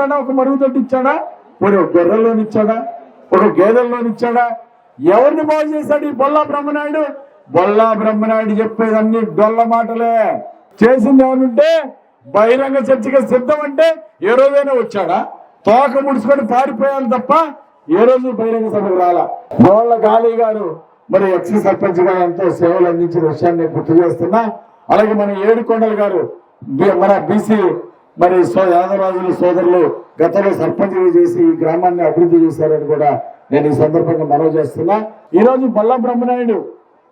ఇచ్చాడా? ఒక మరుగుదొడ్డి ఇచ్చాడా? మరి ఒక గొర్రెల్లోని ఇచ్చాడా? ఒక గేదెల్లోని ఇచ్చాడా? ఎవరిని బాగు చేశాడు ఈ బొల్లా బ్రహ్మనాయుడు? బొల్లా బ్రహ్మనాయుడు చెప్పేదన్ని డొల్ల మాటలే. చేసింది ఎవరుంటే బహిరంగ చర్చగా సిద్ధం అంటే ఏ రోజైనా వచ్చాడా? తోక ముడుచుకొని పారిపోయాలి తప్ప ఏ రోజు బహిరంగ సభకు రాలా. బోళ్ళ గాలి గారు మరి ఎక్స్ సర్పంచ్గా ఎంతో సేవలు అందించిన విషయాన్ని గుర్తు చేస్తున్నా. అలాగే మన ఏడుకొండలు గారు మన బీసీ మరి సో యాదవరాజులు సోదరులు గతంలో సర్పంచ్ చేసి ఈ గ్రామాన్ని అభివృద్ధి చేశారని కూడా నేను ఈ సందర్భంగా మనవి చేస్తున్నా. ఈ రోజు బొల్ల బ్రహ్మనాయుడు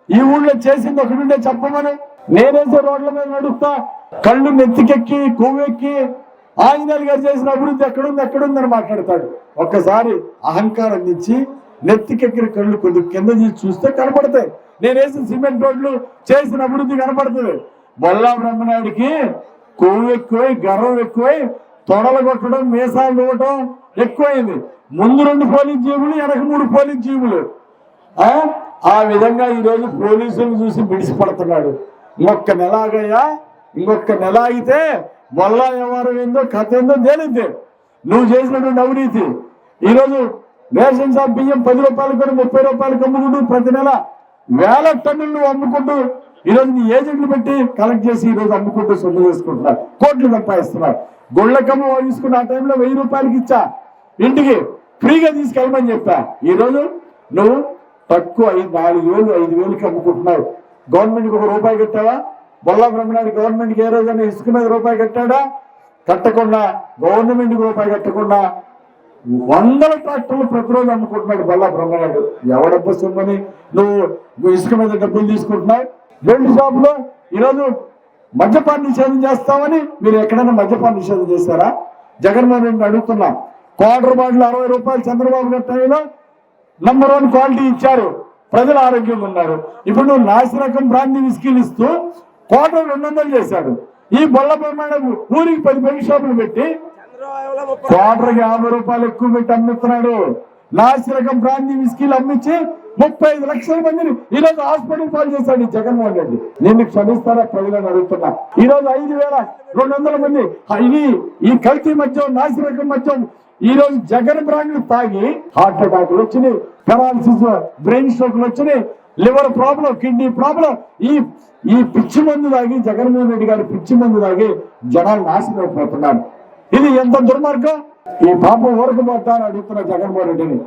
ఈ ఊళ్ళో చేసింది ఒకటిండే చెప్పమని. నేనేసే రోడ్ల మీద నడుస్తా కళ్ళు నెత్తికెక్కి కొవ్వెక్కి ఆంజనేయులు గారు చేసిన అభివృద్ధి ఎక్కడుంది ఎక్కడుందని మాట్లాడతాడు. ఒక్కసారి అహంకారం నుంచి నెత్తికెక్కిన కళ్ళు కొద్ది కింద తీసి చూస్తే కనపడతాయి. నేనేసిన సిమెంట్ రోడ్లు చేసిన అభివృద్ధి కనపడుతుంది. బొల్లా బ్రహ్మనాయుడికి కొవ్వు ఎక్కువై గర్వం ఎక్కువై తొడలు కొట్టడం మీసాలు ఇవ్వటం ఎక్కువైంది. ముందు రెండు పోలీస్ జీవులు వెనక మూడు పోలీస్ జీవులు ఆ? విధంగా ఈరోజు పోలీసులు చూసి బిడిసిపడుతున్నాడు. ఇంకొక నెల ఆగయ్యా ఇంకొక నెల ఆగితే వల్ల వ్యవహారం ఏందో కథ ఏందో తేలిద్ది. నువ్వు చేసినటువంటి అవినీతి. ఈరోజు రేషన్ షాప్ బియ్యం పది రూపాయలు కూడా ముప్పై రూపాయలకు అమ్ముకుంటూ ప్రతి నెల వేల టన్నులు అమ్ముకుంటూ ఈ రోజు నీ ఏజెంట్లు పెట్టి కలెక్ట్ చేసి ఈ రోజు అమ్ముకుంటూ సొమ్ము చేసుకుంటున్నారు. కోట్లు సంపాదిస్తున్నారు. గొళ్ళకమ్మ తీసుకున్న ఆ టైంలో వెయ్యి రూపాయలకి ఇచ్చా. ఇంటికి ఫ్రీగా తీసుకెళ్ళమని చెప్పా. ఈరోజు నువ్వు తక్కువ ఐదు నాలుగు వేలు ఐదు వేలకి అమ్ముకుంటున్నావు. గవర్నమెంట్కి ఒక రూపాయి కట్టావా? బొల్లా బ్రహ్మనాయుడు గవర్నమెంట్కి ఏ రోజైనా ఇసుక మీద రూపాయి కట్టాడా? కట్టకుండా గవర్నమెంట్కి రూపాయి కట్టకుండా వందల ట్రాక్టర్లు ప్రతిరోజు అమ్ముకుంటున్నాడు బొల్లా బ్రహ్మనాయుడు ఎవడబ్బ సొమ్మని? నువ్వు నువ్వు ఇసుక మీద డబ్బులు తీసుకుంటున్నావు? బెల్ట్ షాప్లో ఈరోజు మద్యపాన నిషేధం చేస్తామని మీరు ఎక్కడైనా మద్యపాన నిషేధం చేస్తారా? జగన్మోహన్ రెడ్డిని అడుగుతున్నాం. క్వార్టర్ బాటిల్ అరవై రూపాయలు చంద్రబాబు గారి టైంలో నంబర్ వన్ క్వాలిటీ ఇచ్చారు. ప్రజలు ఆరోగ్యంగా ఉన్నారు. ఇప్పుడు నువ్వు నాసిరకం రకం బ్రాండ్ విస్కీలు ఇస్తూ క్వార్టర్ రెండు వందలు చేశాడు. ఈ బొల్ల ప్రమాణం ఊరికి పది పెళ్ళి షాపులు పెట్టి క్వార్టర్కి యాభై రూపాయలు ఎక్కువ పెట్టి అమ్ముతున్నాడు. నాసిరకం రకం విస్కీలు అమ్మించి ముప్పై ఐదు లక్షల మందిని ఈ రోజు హాస్పిటల్ పాలు చేశాడు ఈ జగన్మోహన్ రెడ్డి. నేను క్షమిస్తారా ప్రజలను అడుగుతున్నా. ఈ రోజు ఐదు వేల రెండు వందల మంది ఇది ఈ కల్తీ మద్యం నాసిరకం మద్యం ఈ రోజు జగన్ బ్రాండ్లు తాగి హార్ట్ అటాక్లు వచ్చినాయి పెరాలసిస్ బ్రెయిన్ స్ట్రోక్లు వచ్చినాయి లివర్ ప్రాబ్లం కిడ్నీ ప్రాబ్లం ఈ ఈ పిచ్చి మందు తాగి జగన్మోహన్ రెడ్డి గారు పిచ్చి మందు తాగి జనాలు నాశనం అయిపోతున్నారు ఇది ఎంత దుర్మార్గం? ఈ పాపం వరకు పోతాను అడుగుతున్న జగన్మోహన్ రెడ్డిని.